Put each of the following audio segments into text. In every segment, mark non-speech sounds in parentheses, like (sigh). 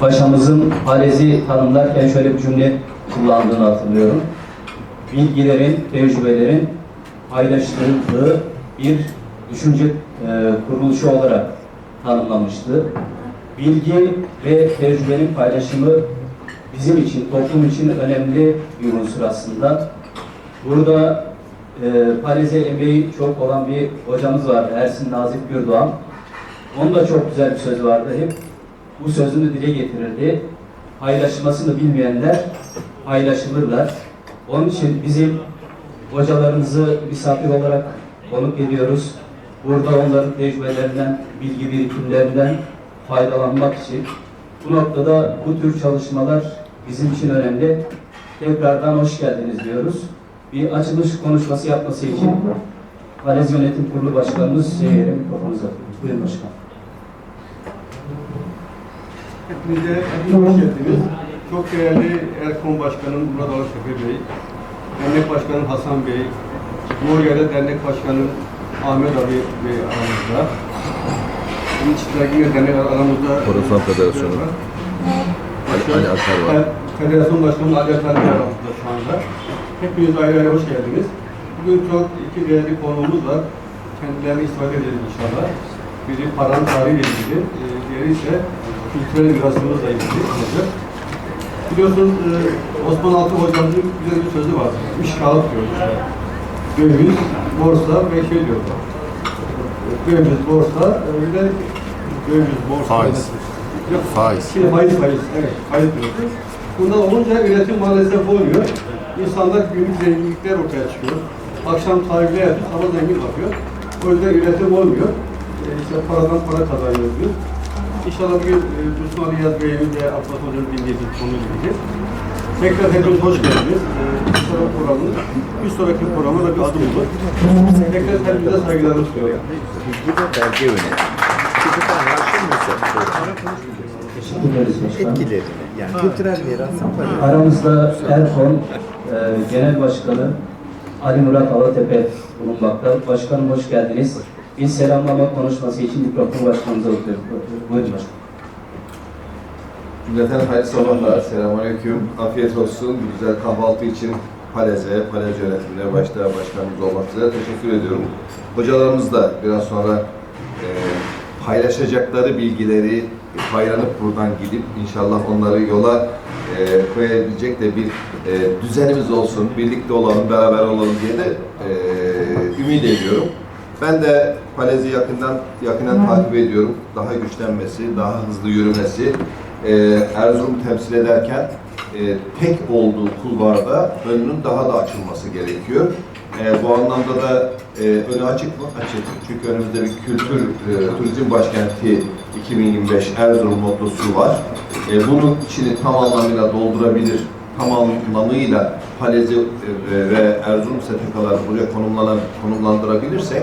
Paşamızın Halez'i tanımlarken şöyle bir cümle kullandığını hatırlıyorum. Bilgilerin, tecrübelerin paylaştırıldığı bir düşünce e, kuruluşu olarak tanımlamıştı. Bilgi ve tecrübenin paylaşımı bizim için, toplum için önemli bir unsur aslında. Burada e, Paleze emeği çok olan bir hocamız vardı, Ersin Nazif Gürdoğan. Onun da çok güzel bir sözü vardı. Hep bu sözünü dile getirirdi. Paylaşılmasını bilmeyenler paylaşılırlar. Onun için bizim hocalarımızı misafir olarak konuk ediyoruz. Burada onların tecrübelerinden, bilgi birikimlerinden faydalanmak için. Bu noktada bu tür çalışmalar bizim için önemli. Tekrardan hoş geldiniz diyoruz. Bir açılış konuşması yapması için Halez Yönetim Kurulu Başkanımız Seyyer'e mikrofonu uzatıyoruz. Buyurun başkanım. Hepinize hepiniz hoş geldiniz. Çok değerli Erkom Başkanım Murat Alatepe Bey, Dernek Başkanım Hasan Bey, Morya'da Dernek Başkanım Ahmet Ali Bey aramızda. İç Dernek Dernek aramızda. Horasan Federasyonu. Ali, Ali Alper var. Fe- Federasyon Başkanı Ali Alper Bey aramızda şu anda. Hepiniz ayrı ayrı hoş geldiniz. Bugün çok iki değerli konuğumuz var. Kendilerini istifade edelim inşallah. Biri paran tarihiyle ilgili, e, diğeri ise kültürel mirasımızla ilgili olacak. Biliyorsunuz e, Osman Altı hocamızın güzel bir sözü var. İş kağıt diyor. Döviz, borsa ve şey diyor. Döviz, borsa, e, de döviz, borsa. Faiz. Yok, Faiz. Şimdi faiz, faiz. Evet, faiz diyoruz. Bundan olunca üretim maalesef olmuyor. İnsanlar günlük zenginlikler ortaya çıkıyor. Akşam sahibine yatıyor, sabah zengin bakıyor. O yüzden üretim olmuyor. E, işte paradan para kazanıyoruz diyor. İnşallah bugün e, Dursun Ali Yaz Bey'in ve Abbas Hoca'nın dinleyeceği konuyla ilgili. Tekrar hepiniz hoş geldiniz. E, bir sonraki programımız, bir sonraki programa da bir adım olur. Tekrar hepinize saygılarımı sunuyorum. Bilgi ve belge yönetimi. Ederiz başkanım. etkilerini yani kültürel mirasın payı. Aramızda Erkon e, Genel Başkanı Ali Murat Alatepe bulunmakta. Başkanım hoş geldiniz. Bir selamlama konuşması için mikrofonu başkanımıza uzatıyorum. Buyurun başkanım. Cümleten hayırlı sabahlar, selamünaleyküm. Afiyet olsun. Bu güzel kahvaltı için Palez'e, Palez yönetimine başta başkanımız olmak üzere teşekkür ediyorum. Hocalarımız da biraz sonra e, paylaşacakları bilgileri paylanıp buradan gidip inşallah onları yola e, koyabilecek de bir e, düzenimiz olsun, birlikte olalım, beraber olalım diye de e, ümit ediyorum. Ben de Palez'i yakından yakından takip ediyorum. Daha güçlenmesi, daha hızlı yürümesi, e, Erzurum'u temsil ederken e, tek olduğu kulvarda önünün daha da açılması gerekiyor. E, bu anlamda da e, önü açık mı? Açık. Çünkü önümüzde bir kültür e, turizm başkenti 2025 Erzurum mottosu var. E, bunun içini tam anlamıyla doldurabilir, tam anlamıyla Palez'i e, ve Erzurum STK'ları buraya konumlanan, konumlandırabilirsek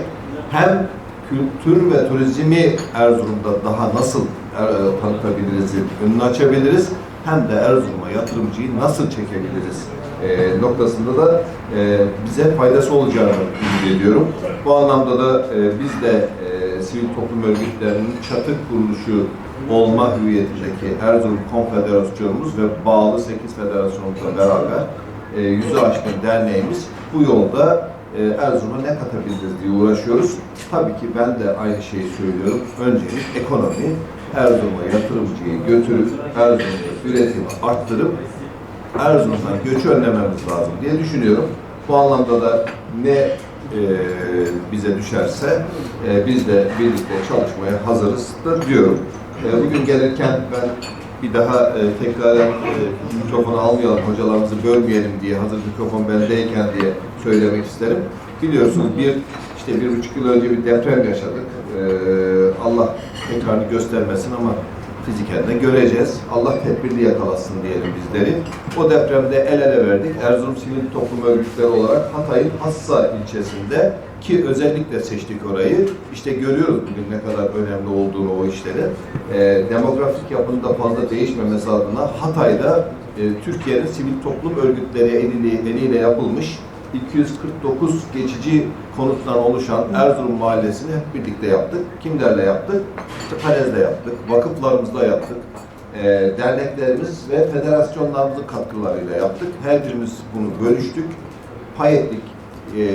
hem kültür ve turizmi Erzurum'da daha nasıl e, tanıtabiliriz, önünü açabiliriz hem de Erzurum'a yatırımcıyı nasıl çekebiliriz e, noktasında da e, bize faydası olacağını ümit ediyorum. Bu anlamda da e, biz de e, sivil toplum örgütlerinin çatı kuruluşu olma hüviyetindeki Erzurum Konfederasyonumuz ve bağlı 8 federasyonumuzla beraber e, yüzü aşkın derneğimiz bu yolda e, Erzurum'a ne katabiliriz diye uğraşıyoruz. Tabii ki ben de aynı şeyi söylüyorum. Öncelik ekonomi, Erzurum'a yatırımcıyı götürüp Erzurum'da üretimi arttırıp Erzurum'dan göçü önlememiz lazım diye düşünüyorum. Bu anlamda da ne e, bize düşerse e, biz de birlikte çalışmaya hazırız da diyorum. E, bugün gelirken ben bir daha e, tekraren e, mikrofonu almayalım, hocalarımızı bölmeyelim diye hazır mikrofon bendeyken diye söylemek isterim. Biliyorsunuz bir işte bir buçuk yıl önce bir deprem yaşadık. E, Allah tekrarını göstermesin ama fiziken göreceğiz. Allah tedbirli yakalasın diyelim bizleri. O depremde el ele verdik. Erzurum Sivil Toplum Örgütleri olarak Hatay'ın Hassa ilçesinde ki özellikle seçtik orayı. İşte görüyoruz bugün ne kadar önemli olduğunu o işlerin. Ee, demografik yapının da fazla değişmemesi adına Hatay'da e, Türkiye'nin sivil toplum örgütleri eliyle, eliyle yapılmış 249 geçici konuttan oluşan Erzurum Mahallesi'ni hep birlikte yaptık. Kimlerle yaptık? İşte yaptık, vakıflarımızla yaptık. e, derneklerimiz ve federasyonlarımızın katkılarıyla yaptık. Her birimiz bunu bölüştük, pay ettik, e,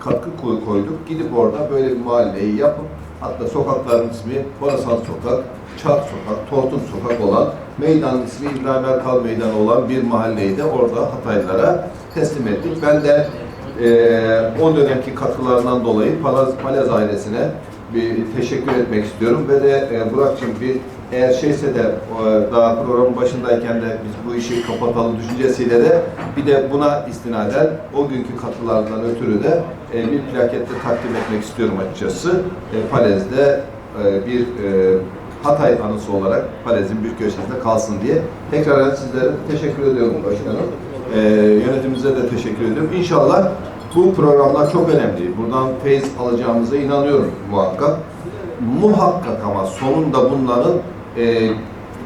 katkı koy- koyduk. Gidip orada böyle bir mahalleyi yapıp, hatta sokakların ismi Borasan Sokak, Çat Sokak, Tortum Sokak olan, meydanın ismi İbrahim Erkal Meydanı olan bir mahalleyi de orada Hataylılara teslim ettik. Ben de e, o dönemki katkılarından dolayı Palaz, Palaz ailesine bir teşekkür etmek istiyorum ve de e, Burak'cığım bir eğer şeyse de daha programın başındayken de biz bu işi kapatalım düşüncesiyle de bir de buna istinaden o günkü katkılarından ötürü de e, bir plakette takdim etmek istiyorum açıkçası. E, Palez'de e, bir e, Hatay anısı olarak Palez'in bir köşesinde kalsın diye. Tekrar sizlere teşekkür ediyorum başkanım. E, yönetimimize de teşekkür ediyorum. İnşallah bu programlar çok önemli. Buradan feyiz alacağımıza inanıyorum muhakkak. Muhakkak ama sonunda bunların e,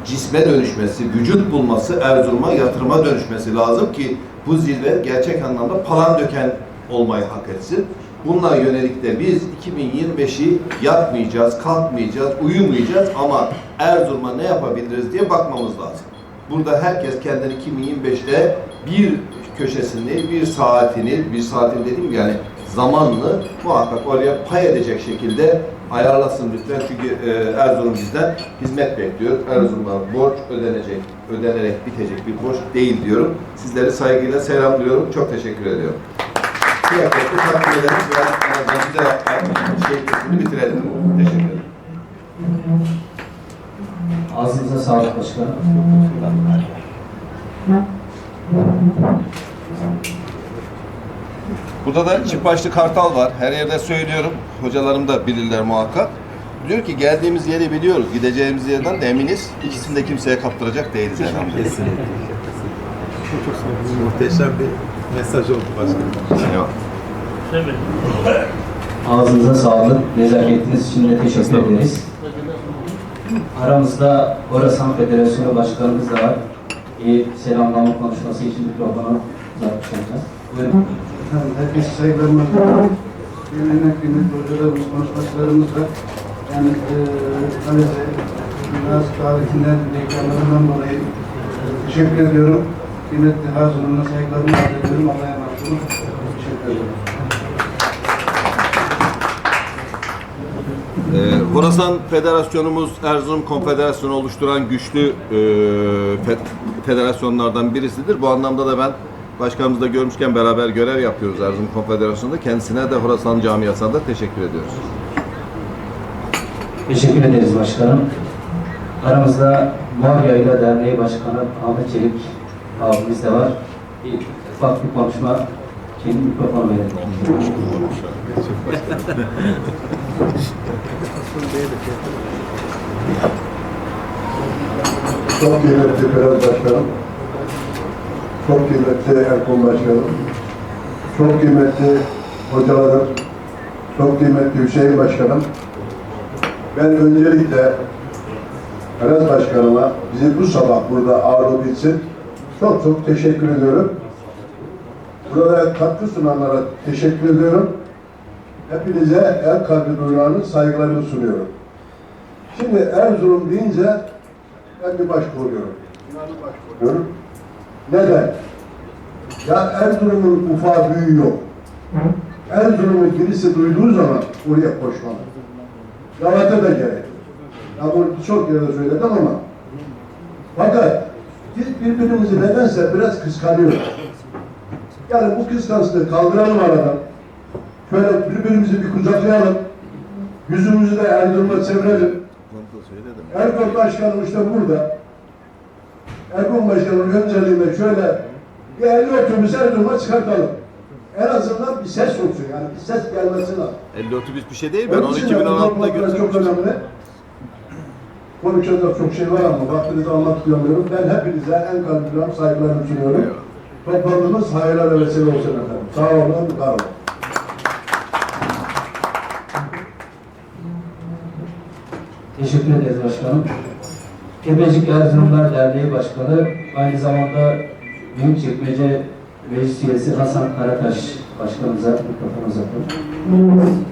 cisme dönüşmesi, vücut bulması, Erzurum'a yatırıma dönüşmesi lazım ki bu zirve gerçek anlamda palan döken olmayı hak etsin. Bununla yönelik de biz 2025'i yatmayacağız, kalkmayacağız, uyumayacağız ama Erzurum'a ne yapabiliriz diye bakmamız lazım. Burada herkes kendini 2025'te bir köşesini, bir saatini, bir saatin dediğim yani zamanını muhakkak oraya pay edecek şekilde ayarlasın lütfen. Çünkü e, Erzurum bizden hizmet bekliyor. Erzurum'a borç ödenecek, ödenerek bitecek bir borç değil diyorum. Sizleri saygıyla selamlıyorum. Çok teşekkür ediyorum. Kıyafetli takdim edelim. Biraz şey kısmını bitirelim. Teşekkür ederim. Ağzınıza sağlık başkanım. Burada da çift başlı kartal var. Her yerde söylüyorum. Hocalarım da bilirler muhakkak. Diyor ki geldiğimiz yeri biliyoruz. Gideceğimiz yerden de eminiz. İkisini de kimseye kaptıracak değiliz. Kesinlikle. Muhteşem bir mesaj oldu başkanım. Eyvallah. Ağzınıza sağlık. Nezaketiniz için de teşekkür ederiz. Aramızda Orasan Federasyonu Başkanımız da var. Selamlama konuşması için mikrofonu uzatmış olacağız. Buyurun. Efendim, herkese saygılarımı sunuyorum. Kıymetli hocalarımız, konuşmacılarımız var. Yani e, Kaleze, Naz davetinden ve ikramlarından dolayı e, teşekkür ediyorum. Kıymetli Hazırım'a saygılarımı arz ediyorum. Allah'a emanet olun. Teşekkür ederim. Ee, Horasan Federasyonumuz Erzurum Konfederasyonu oluşturan güçlü e, fe- federasyonlardan birisidir. Bu anlamda da ben başkanımızla görmüşken beraber görev yapıyoruz Erzurum Konfederasyonu'nda. Kendisine de Horasan camiasına da teşekkür ediyoruz. Teşekkür ederiz başkanım. Aramızda Mor Yayla Derneği Başkanı Ahmet Çelik abimiz de var. Bir ufak bir konuşma için mikrofonu verelim. (laughs) Çok kıymetli Biraz Başkanım, çok kıymetli Erkun Başkanım, çok kıymetli hocalarım, çok kıymetli Hüseyin Başkanım. Ben öncelikle Biraz Başkanıma bizi bu sabah burada ağırladığı için çok çok teşekkür ediyorum. Burada katkı sunanlara teşekkür ediyorum. Hepinize el kalbi duyulanın saygılarını sunuyorum. Şimdi Erzurum deyince ben bir baş koruyorum. Koruyorum. Neden? Ya Erzurum'un ufağı büyüğü yok. Erzurum'un birisi duyduğu zaman oraya koşmalı. Davete de gerek. Ya bunu çok yerde söyledim ama fakat biz birbirimizi nedense biraz kıskanıyoruz. Yani bu kıskançlığı kaldıralım aradan. Şöyle birbirimizi bir kucaklayalım. Yüzümüzü de Erzurum'a çevirelim. Erkut Başkanım işte burada. Erkut Başkanım önceliğinde şöyle bir 50 otobüs Erzurum'a çıkartalım. En azından bir ses olsun yani bir ses gelmesi lazım. 50 otobüs bir şey değil. Ben onu için de bu 2016'da toplantılar çok götürmüştüm. önemli. Konuşacak çok şey var ama vaktinizi almak istemiyorum. Ben hepinize en kalbimden saygılarımı sunuyorum. Toplantımız hayırlara vesile olsun efendim. Sağ olun, var olun. Teşekkür ederiz başkanım. Tepecik Erzurumlar Derneği Başkanı, aynı zamanda Büyükçekmece Meclis Üyesi Hasan Karataş Başkanımıza mikrofonu uzatalım.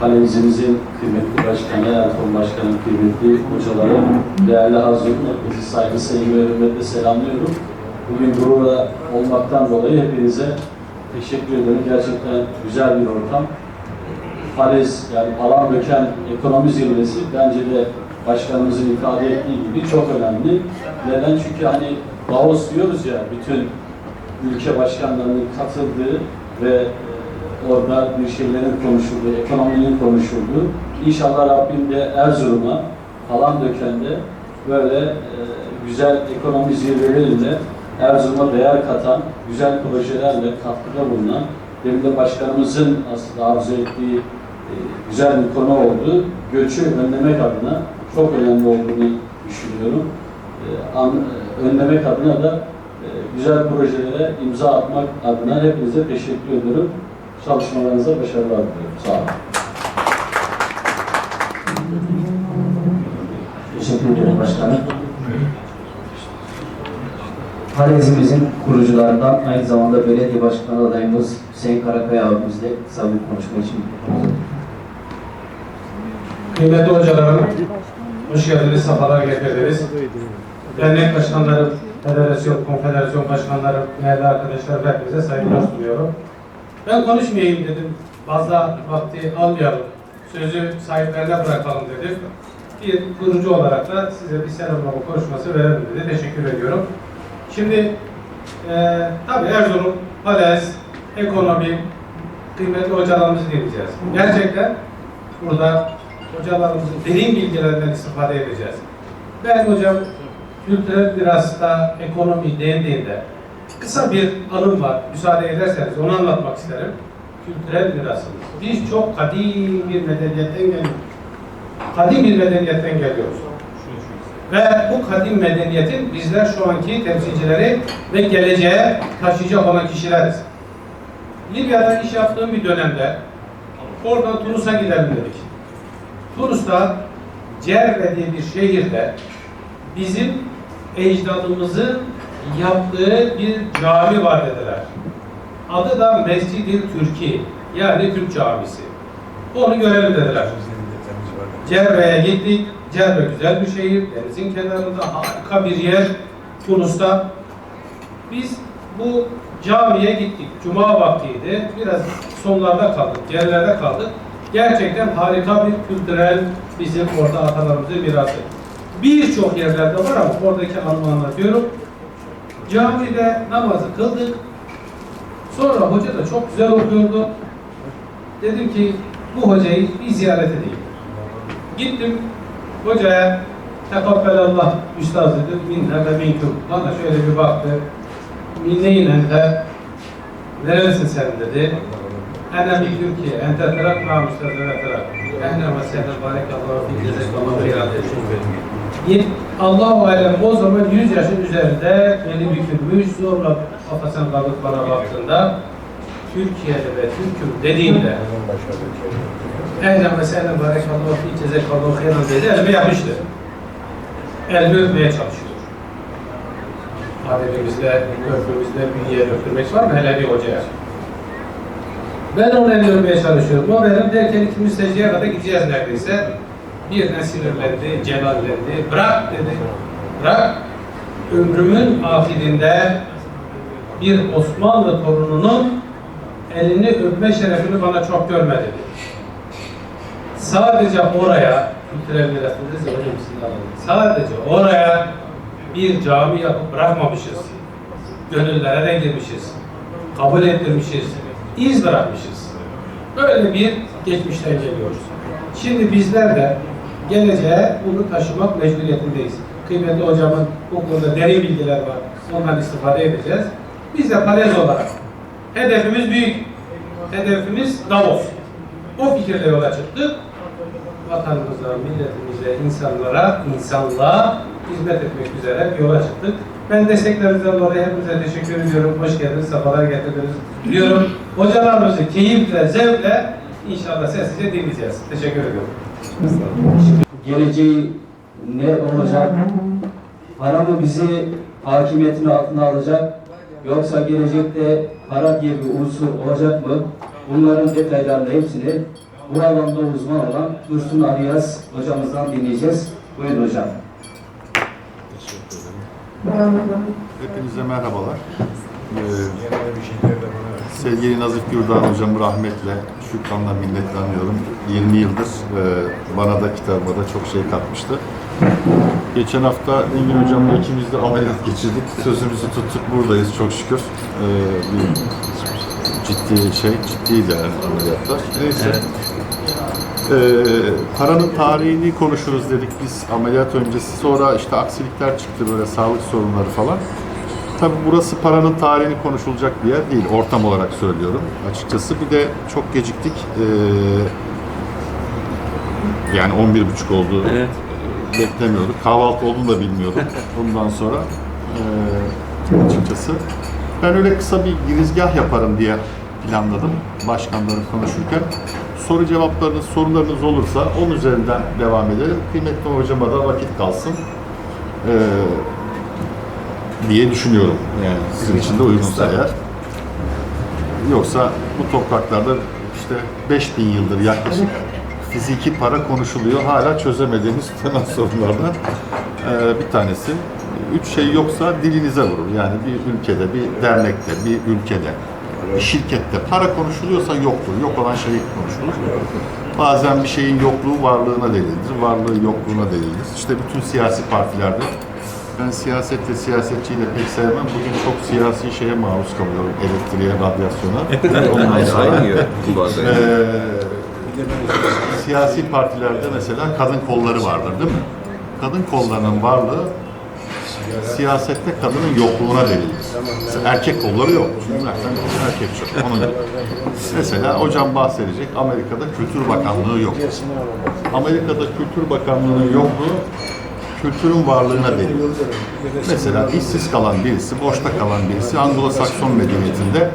Kalemizimizin kıymetli başkanı, Ertuğrul Başkan'ın kıymetli hocaları, değerli hazırlık, hepinizi saygı, sevgi ve hürmetle selamlıyorum. Bugün burada olmaktan dolayı hepinize teşekkür ederim. Gerçekten güzel bir ortam. Fariz yani alan döken ekonomi zirvesi bence de başkanımızın ifade ettiği gibi çok önemli. Neden? Çünkü hani Davos diyoruz ya bütün ülke başkanlarının katıldığı ve e, orada bir şeylerin konuşulduğu, ekonominin konuşulduğu. İnşallah Rabbim de Erzurum'a, Palandöken'de böyle e, güzel ekonomi zirveleriyle Erzurum'a değer katan, güzel projelerle katkıda bulunan, demin de başkanımızın aslında arzu ettiği e, güzel bir konu oldu. Göçü önlemek adına çok önemli olduğunu düşünüyorum. E, e, önlemek adına da güzel projelere imza atmak adına hepinize teşekkür ediyorum. Çalışmalarınıza başarılar diliyorum. Sağ olun. Teşekkür ederim başkanım. Halezimizin kurucularından aynı zamanda belediye başkanı adayımız Hüseyin Karakaya abimizle kısa bir konuşma için Kıymetli hocalarım, hoş geldiniz, sefalar getirdiniz. Dernek başkanlarım, federasyon, konfederasyon başkanlarım, değerli arkadaşlar, hepinize saygılar sunuyorum. Ben konuşmayayım dedim, fazla vakti almayalım, sözü sahiplerine bırakalım dedim. Bir kurucu olarak da size bir selamlama konuşması verelim dedi, teşekkür ediyorum. Şimdi, eee tabii Erzurum, Palez, ekonomi, kıymetli hocalarımızı dinleyeceğiz. Gerçekten burada hocalarımızın derin bilgilerinden istifade edeceğiz. Ben hocam kültürel mirasta ekonomi dendiğinde kısa bir anım var. Müsaade ederseniz onu anlatmak isterim. Kültürel mirasımız. Biz çok kadim bir medeniyetten geliyoruz. Kadim bir medeniyetten geliyoruz. Ve bu kadim medeniyetin bizler şu anki temsilcileri ve geleceğe taşıyacak olan kişileriz. Libya'da iş yaptığım bir dönemde oradan Tunus'a gidelim dedik. Tunus'ta Cerre diye bir şehirde bizim ecdadımızın yaptığı bir cami var dediler. Adı da Mescid-i Türki yani Türk camisi. Onu görelim dediler. Cerre'ye gittik. Cerre güzel bir şehir. Denizin kenarında harika bir yer. Tunus'ta. Biz bu camiye gittik. Cuma vaktiydi. Biraz sonlarda kaldık. Yerlerde kaldık. Gerçekten harika bir kültürel bizim orada atalarımızın mirası. Birçok yerlerde var ama oradaki anımı anlatıyorum. Camide namazı kıldık. Sonra hoca da çok güzel okuyordu. Dedim ki bu hocayı bir ziyaret edeyim. Gittim hocaya tekabbelallah üstaz dedim. Minne ve minkum. Bana şöyle bir baktı. Minneyle de nerelisin sen dedi. Ana bir Türkiye. Ente terak namusla terak terak. Ehne ve sehne barekallahu fi cezekallahu hayran dedi. Allah-u Alem o zaman 100 yaşın üzerinde beni bükülmüş, zorla kafasına kalıp bana baktığında Türkiye'de ve Türk'üm dediğinde Ehlen ve sehlen barekallahu fi cezekallahu hayran dedi, elime yapıştı. Elimi öpmeye çalışıyor. Ademimizde, örfümüzde bir yer öptürmek var mı? Hele bir hocaya. Ben onu elini öpmeye çalışıyorum. O benim derken ikimiz secdeye kadar gideceğiz neredeyse. Birden sinirlendi, celallendi. Bırak dedi. Bırak. Ömrümün ahirinde bir Osmanlı torununun elini öpme şerefini bana çok görme dedi. Sadece oraya, kültürel mirasında zevkimizin Sadece oraya bir cami yapıp bırakmamışız. Gönüllere de girmişiz. Kabul ettirmişiz. iz bırakmışız. Böyle bir geçmişten geliyoruz. Şimdi bizler de geleceğe bunu taşımak mecburiyetindeyiz. Kıymetli hocamın bu konuda derin bilgiler var. Ondan istifade edeceğiz. Biz de Palez olarak hedefimiz büyük. Hedefimiz Davos. O fikirle yola çıktık. Vatanımıza, milletimize, insanlara, insanlığa hizmet etmek üzere yola çıktık. Ben desteklerinizden dolayı hepinize teşekkür ediyorum. Hoş geldiniz, sefalar getirdiniz diyorum. Hocalarımızı keyifle, zevkle inşallah sessizce dinleyeceğiz. Teşekkür ediyorum. geleceği ne olacak? Para mı bizi hakimiyetin altına alacak? Yoksa gelecekte para diye bir unsur olacak mı? Bunların detaylarını hepsini bu alanda uzman olan Dursun Ariyaz hocamızdan dinleyeceğiz. Buyurun hocam. Hepinize merhabalar. Ee, sevgili Nazif Gürdan hocamı rahmetle, şükranla minnetle anıyorum. 20 yıldır e, bana da kitabıma da çok şey katmıştı. Geçen hafta Engin hocamla ikimiz de ameliyat geçirdik. Sözümüzü tuttuk, buradayız çok şükür. Ee, bir ciddi şey, ciddiydi yani ameliyatlar. Neyse. Ee, paranın tarihini konuşuruz dedik biz ameliyat öncesi. Sonra işte aksilikler çıktı böyle sağlık sorunları falan. Tabii burası paranın tarihini konuşulacak bir yer değil. Ortam olarak söylüyorum açıkçası. Bir de çok geciktik. Ee, yani 11.30 oldu. Evet. Beklemiyorduk. Kahvaltı olduğunu da bilmiyordum. Bundan (laughs) sonra ee, açıkçası. Ben öyle kısa bir girizgah yaparım diye planladım başkanların konuşurken. Soru cevaplarınız, sorularınız olursa onun üzerinden devam edelim. Kıymetli hocama da vakit kalsın. Ee, diye düşünüyorum. Yani sizin için de uygunsa eğer. Yoksa bu topraklarda işte 5000 yıldır yaklaşık (laughs) fiziki para konuşuluyor. Hala çözemediğimiz temel sorunlardan ee, bir tanesi. Üç şey yoksa dilinize vurur. Yani bir ülkede, bir dernekte, bir ülkede, bir şirkette para konuşuluyorsa yoktur. Yok olan şey konuşulur. Bazen bir şeyin yokluğu varlığına delildir, varlığı yokluğuna delildir. İşte bütün siyasi partilerde ben siyasetle siyasetçiyle pek sevmem. Bugün çok siyasi şeye maruz kalıyorum. Elektriğe, radyasyona. (laughs) Ondan sonra. Eee, siyasi partilerde mesela kadın kolları vardır değil mi? Kadın kollarının varlığı siyasette kadının yokluğuna. Mesela erkek kolları yok. Zaten erkek çok. Onun gibi. Mesela hocam bahsedecek Amerika'da Kültür Bakanlığı yok. Amerika'da Kültür Bakanlığı'nın yokluğu kültürün varlığına delil. Mesela işsiz kalan birisi, boşta kalan birisi Anglo-Sakson medeniyetinde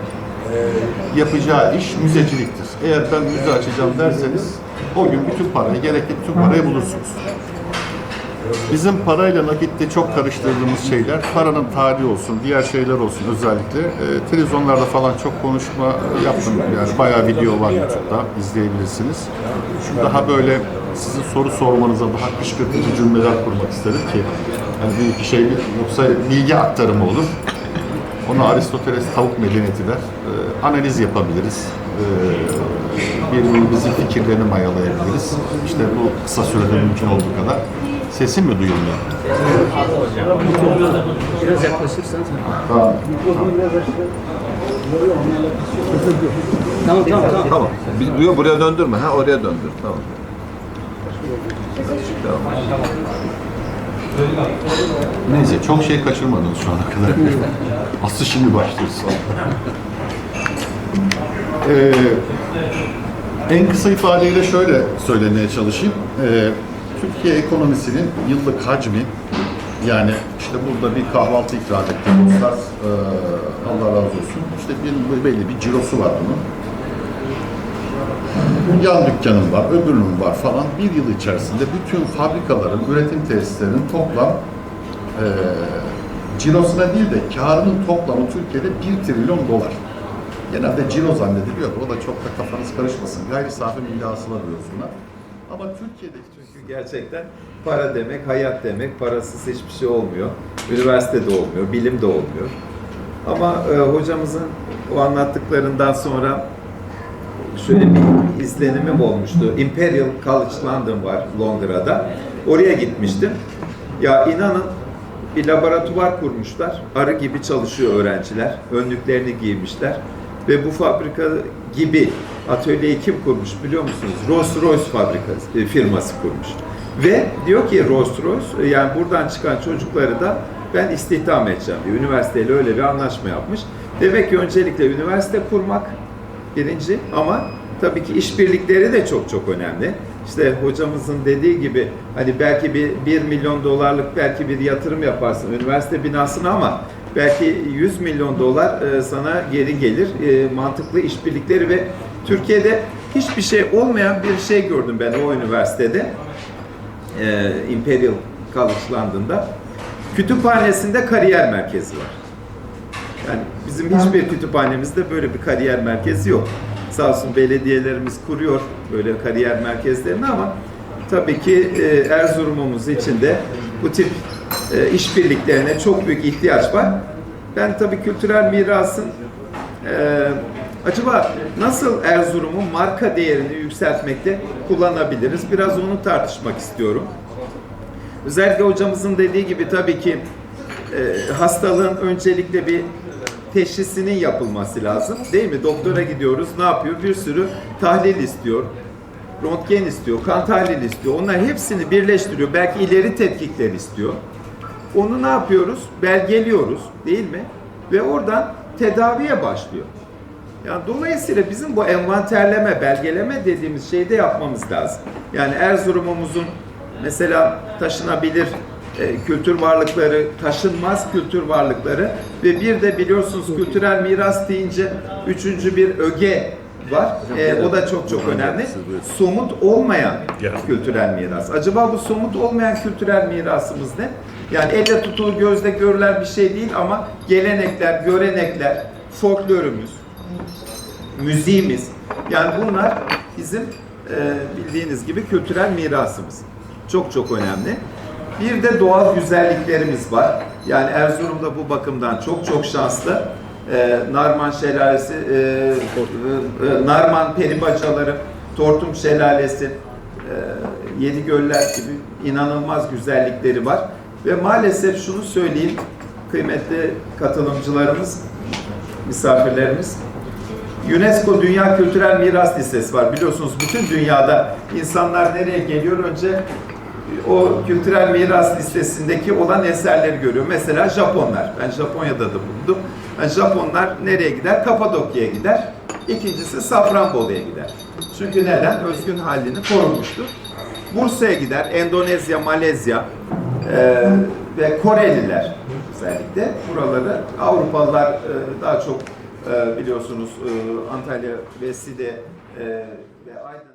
yapacağı iş müzeciliktir. Eğer ben müze açacağım derseniz o gün bütün parayı, gerekli bütün parayı bulursunuz. Bizim parayla nakitte çok karıştırdığımız şeyler, paranın tarihi olsun, diğer şeyler olsun özellikle. E, televizyonlarda falan çok konuşma yaptım. Yani bayağı video var YouTube'da, izleyebilirsiniz. Daha böyle sizin soru sormanıza daha kışkırtıcı cümleler kurmak istedim ki yani bir iki şey yoksa bilgi aktarımı olur. Ona Aristoteles tavuk medeniyeti der. E, analiz yapabiliriz. E, birbirimizin fikirlerini mayalayabiliriz. İşte bu kısa sürede mümkün olduğu kadar. Sesim mi duyulmuyor? Biraz yaklaşırsan. Tamam. Tamam tamam tamam. Tamam. Bir, buraya, buraya döndürme. Ha oraya döndür. Tamam. Neyse çok şey kaçırmadınız şu ana kadar. (laughs) Asıl şimdi başlıyoruz. Ee, en kısa ifadeyle şöyle söylemeye çalışayım. Ee, Türkiye ekonomisinin yıllık hacmi yani işte burada bir kahvaltı ikram etti dostlar. Ee, Allah razı olsun. İşte bir belli bir cirosu var bunun. Yan dükkanım var, öbürünün var falan. Bir yıl içerisinde bütün fabrikaların, üretim tesislerinin toplam e, cirosuna değil de karının toplamı Türkiye'de 1 trilyon dolar. Genelde ciro zannediliyor. O da çok da kafanız karışmasın. Gayri safi milli hasıla diyoruz buna. Ama Türkiye'deki gerçekten para demek, hayat demek. Parasız hiçbir şey olmuyor. Üniversitede olmuyor, bilimde olmuyor. Ama e, hocamızın o anlattıklarından sonra şöyle bir izlenimim olmuştu. Imperial College London var Londra'da. Oraya gitmiştim. Ya inanın bir laboratuvar kurmuşlar. Arı gibi çalışıyor öğrenciler. Önlüklerini giymişler. Ve bu fabrika gibi atölyeyi kim kurmuş biliyor musunuz? Rolls Royce fabrikası, e, firması kurmuş. Ve diyor ki Rolls Royce, e, yani buradan çıkan çocukları da ben istihdam edeceğim diyor. Üniversiteyle öyle bir anlaşma yapmış. Demek ki öncelikle üniversite kurmak birinci ama tabii ki işbirlikleri de çok çok önemli. İşte hocamızın dediği gibi hani belki bir 1 milyon dolarlık belki bir yatırım yaparsın üniversite binasına ama belki 100 milyon dolar e, sana geri gelir. E, mantıklı işbirlikleri ve Türkiye'de hiçbir şey olmayan bir şey gördüm ben o üniversitede. E, Imperial College London'da. Kütüphanesinde kariyer merkezi var. Yani bizim hiçbir kütüphanemizde böyle bir kariyer merkezi yok. Sağ olsun belediyelerimiz kuruyor böyle kariyer merkezlerini ama tabii ki e, Erzurum'umuz için de bu tip e, işbirliklerine çok büyük ihtiyaç var. Ben tabii kültürel mirasın e, acaba nasıl Erzurum'un marka değerini yükseltmekte kullanabiliriz? Biraz onu tartışmak istiyorum. Özellikle hocamızın dediği gibi tabii ki e, hastalığın öncelikle bir teşhisinin yapılması lazım. Değil mi? Doktora gidiyoruz. Ne yapıyor? Bir sürü tahlil istiyor. Röntgen istiyor, kan tahlili istiyor. Onlar hepsini birleştiriyor. Belki ileri tetkikler istiyor. Onu ne yapıyoruz? Belgeliyoruz, değil mi? Ve oradan tedaviye başlıyor. Yani dolayısıyla bizim bu envanterleme, belgeleme dediğimiz şeyi de yapmamız lazım. Yani Erzurum'umuzun mesela taşınabilir e, kültür varlıkları, taşınmaz kültür varlıkları ve bir de biliyorsunuz kültürel miras deyince üçüncü bir öge var. E, o da çok çok önemli. Somut olmayan kültürel miras. Acaba bu somut olmayan kültürel mirasımız ne? Yani elle tutulur gözle görülen bir şey değil ama gelenekler, görenekler, folklorumuz, müziğimiz. Yani bunlar bizim e, bildiğiniz gibi kültürel mirasımız. Çok çok önemli. Bir de doğal güzelliklerimiz var. Yani Erzurum'da bu bakımdan çok çok şanslı. E, Narman Şelalesi, e, e, Narman Peribacaları, Tortum Şelalesi, e, Yedi Göller gibi inanılmaz güzellikleri var. Ve maalesef şunu söyleyeyim, kıymetli katılımcılarımız, misafirlerimiz, UNESCO Dünya Kültürel Miras Listesi var. Biliyorsunuz bütün dünyada insanlar nereye geliyor? Önce o kültürel miras listesindeki olan eserleri görüyor. Mesela Japonlar. Ben Japonya'da da bulundum. Yani Japonlar nereye gider? Kapadokya'ya gider. İkincisi Safranbolu'ya gider. Çünkü neden? Özgün halini korumuştur. Bursa'ya gider. Endonezya, Malezya e, ve Koreliler özellikle buraları Avrupalılar e, daha çok e, biliyorsunuz e, Antalya ve e, ve Aydın